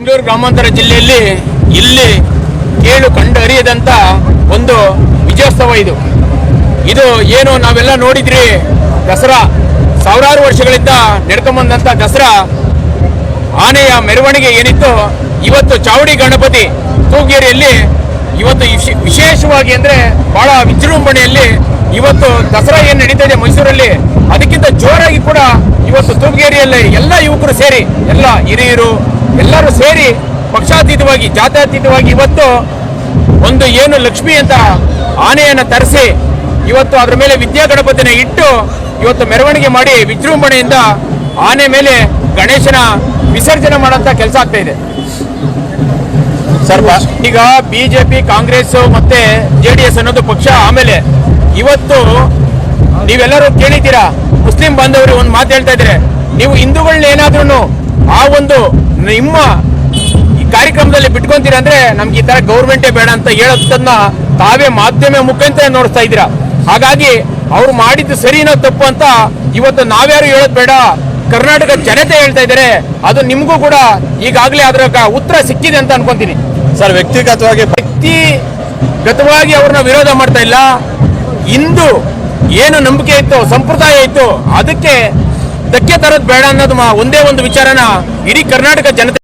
ಗ್ರಾಮಾಂತರ ಜಿಲ್ಲೆಯಲ್ಲಿ ಇಲ್ಲಿ ಕೇಳು ಕಂಡು ಅರಿಯದಂತ ಒಂದು ವಿಜಯೋತ್ಸವ ಇದು. ಇದು ಏನು ನಾವೆಲ್ಲ ನೋಡಿದ್ರಿ? ದಸರಾ. ಸಾವಿರಾರು ವರ್ಷಗಳಿಂದ ನಡ್ಕೊಂಬಂದಂತ ದಸರಾ. ಆನೆಯ ಮೆರವಣಿಗೆ ಏನಿತ್ತು, ಇವತ್ತು ಚಾವಡಿ ಗಣಪತಿ ತೂಗೇರಿಯಲ್ಲಿ ಇವತ್ತು ವಿಶೇ- ವಿಶೇಷವಾಗಿ ಅಂದ್ರೆ ಬಹಳ ವಿಜೃಂಭಣೆಯಲ್ಲಿ ಇವತ್ತು ದಸರಾ ಏನ್ ನಡೀತಾ ಇದೆ ಮೈಸೂರಲ್ಲಿ, ಅದಕ್ಕಿಂತ ಜೋರಾಗಿ ಕೂಡ ಇವತ್ತು ತೂಗೇರಿಯಲ್ಲಿ ಎಲ್ಲ ಯುವಕರು ಸೇರಿ, ಎಲ್ಲ ಹಿರಿಯರು ಪಕ್ಷಾತೀತವಾಗಿ, ಜಾತ್ಯತೀತವಾಗಿ ಇವತ್ತು ಒಂದು ಏನು ಲಕ್ಷ್ಮಿ ಅಂತ ಆನೆಯನ್ನು ತರಿಸಿ ಇವತ್ತು ಅದರ ಮೇಲೆ ವಿದ್ಯಾ ಗಣಪತಿನ ಇಟ್ಟು ಇವತ್ತು ಮೆರವಣಿಗೆ ಮಾಡಿ ವಿಜೃಂಭಣೆಯಿಂದ ಆನೆ ಮೇಲೆ ಗಣೇಶನ ವಿಸರ್ಜನೆ ಮಾಡೋಂಥ ಕೆಲಸ ಆಗ್ತಾ ಇದೆ. ಸರ್ ಈಗ ಬಿಜೆಪಿ, ಕಾಂಗ್ರೆಸ್ ಮತ್ತೆ ಜೆ ಡಿ ಎಸ್ ಅನ್ನೋದು ಪಕ್ಷ ಆಮೇಲೆ ಇವತ್ತು ನೀವೆಲ್ಲರೂ ಕೇಳಿದ್ದೀರಾ? ಮುಸ್ಲಿಂ ಬಾಂಧವರು ಒಂದು ಮಾತು ಹೇಳ್ತಾ ಇದ್ರೆ ನೀವು ಹಿಂದೂಗಳನ್ನ ಏನಾದ್ರೂ ಆ ಒಂದು ನಿಮ್ಮ ಬಿಟ್ಕೊಂತೀರ ಬಿಟ್ಕೊಂತೀರಾ ಅಂದ್ರೆ ನಮ್ಗೆ ಈ ತರ ಗೌರ್ಮೆಂಟೇ ಬೇಡ ಅಂತ ಹೇಳೋದನ್ನ ತಾವೇ ಮಾಧ್ಯಮ ಮುಖಾಂತರ ನೋಡ್ತಾ ಇದ್ದೀರಾ? ಹಾಗಾಗಿ ಅವ್ರು ಮಾಡಿದ್ದು ಸರಿನೋ ತಪ್ಪು ಅಂತ ಇವತ್ತು ನಾವ್ಯಾರು ಹೇಳೋದು ಬೇಡ. ಕರ್ನಾಟಕ ಜನತೆ ಹೇಳ್ತಾ ಇದ್ದಾರೆ. ಅದು ನಿಮಗೂ ಕೂಡ ಈಗಾಗಲೇ ಅದರ ಉತ್ತರ ಸಿಕ್ಕಿದೆ ಅಂತ ಅನ್ಕೊಂತೀನಿ. ಸರ್ ವ್ಯಕ್ತಿಗತವಾಗಿ ವ್ಯಕ್ತಿಗತವಾಗಿ ಅವ್ರನ್ನ ವಿರೋಧ ಮಾಡ್ತಾ ಇಲ್ಲ. ಇಂದು ಏನು ನಂಬಿಕೆ ಇತ್ತು ಸಂಪ್ರದಾಯ ಇತ್ತು ಅದಕ್ಕೆ ಧಕ್ಕೆ ತರೋದು ಬೇಡ ಅನ್ನೋದು ಒಂದೇ ಒಂದು ವಿಚಾರನ ಇಡೀ ಕರ್ನಾಟಕ ಜನತೆ